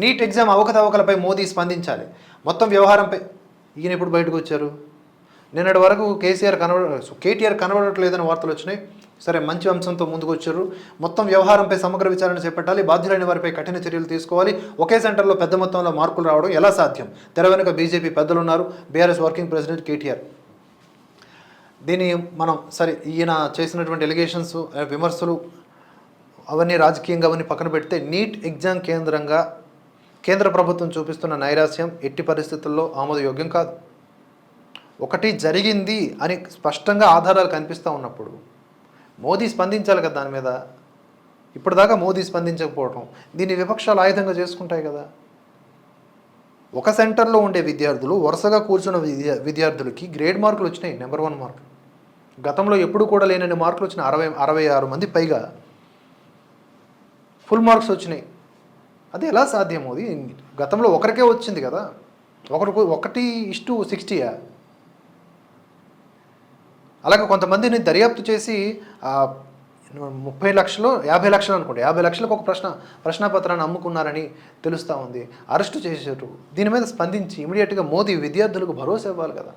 NEET exam అవకతవకలపై Modi స్పందించాలి. మొత్తం వ్యవహారంపై ఈయన ఎప్పుడు బయటకు వచ్చారు? నిన్నటి వరకు కేసీఆర్ కనబడ కేటీఆర్ కనబడట్లేదని వార్తలు వచ్చినాయి. సరే మంచి అంశంతో ముందుకు వచ్చారు. మొత్తం వ్యవహారంపై సమగ్ర విచారణ చేపట్టాలి. బాధ్యులైన వారిపై కఠిన చర్యలు తీసుకోవాలి. ఒకే సెంటర్లో పెద్ద మొత్తంలో మార్కులు రావడం ఎలా సాధ్యం? తెర వెనుక బీజేపీ పెద్దలు ఉన్నారు బీఆర్ఎస్ వర్కింగ్ ప్రెసిడెంట్ కేటీఆర్. దీన్ని మనం సరే ఈయన చేసినటువంటి ఎలిగేషన్స్ విమర్శలు అవన్నీ రాజకీయంగా అవన్నీ పక్కన పెడితే నీట్ ఎగ్జామ్ కేంద్రంగా కేంద్ర ప్రభుత్వం చూపిస్తున్న నైరాస్యం ఎట్టి పరిస్థితుల్లో ఆమోదయోగ్యం కాదు. ఒకటి జరిగింది అని స్పష్టంగా ఆధారాలు కనిపిస్తూ ఉన్నప్పుడు మోదీ స్పందించాలి కదా దాని మీద? ఇప్పటిదాకా మోదీ స్పందించకపోవడం దీన్ని విపక్షాలు ఆయుధంగా చేసుకుంటాయి కదా? ఒక సెంటర్లో ఉండే విద్యార్థులు వరుసగా కూర్చున్న విద్యా విద్యార్థులకి గ్రేడ్ మార్కులు వచ్చినాయి నెంబర్ వన్ మార్కులు గతంలో ఎప్పుడు కూడా లేనన్ని మార్కులు వచ్చిన అరవై అరవై ఆరు మంది పైగా. ఫుల్ మార్క్స్ వచ్చినాయి. అది ఎలా సాధ్యం అది గతంలో ఒకరికే వచ్చింది కదా. ఒకరికి ఒకటి ఇష్టు సిక్స్టీయా అలాగే కొంతమందిని దర్యాప్తు చేసి ముప్పై లక్షలు యాభై లక్షలు అనుకోండి యాభై లక్షలకు ఒక ప్రశ్న ప్రశ్నపత్రాన్ని అమ్ముకున్నారని తెలుస్తూ ఉంది. అరెస్టు చేశారు దీని మీద స్పందించి ఇమీడియట్గా మోదీ విద్యార్థులకు భరోసా ఇవ్వాలి కదా.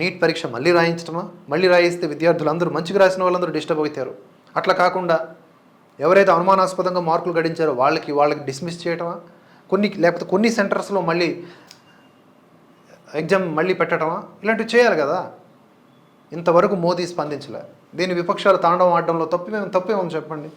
నీట్ పరీక్ష మళ్ళీ రాయించడమా మళ్ళీ రాయిస్తే విద్యార్థులందరూ మంచిగా రాసిన వాళ్ళందరూ డిస్టర్బ్ అవుతారు. అట్లా కాకుండా ఎవరైతే అనుమానాస్పదంగా మార్కులు గడించారో వాళ్ళకి వాళ్ళకి డిస్మిస్ చేయటమా? కొన్ని లేకపోతే కొన్ని సెంటర్స్లో మళ్ళీ ఎగ్జామ్ మళ్ళీ పెట్టడమా ఇలాంటివి చేయాలి కదా. ఇంతవరకు మోదీ స్పందించలే. దీని విపక్షాలు తాండవం ఆడడంలో మేము తప్పేమో చెప్పండి?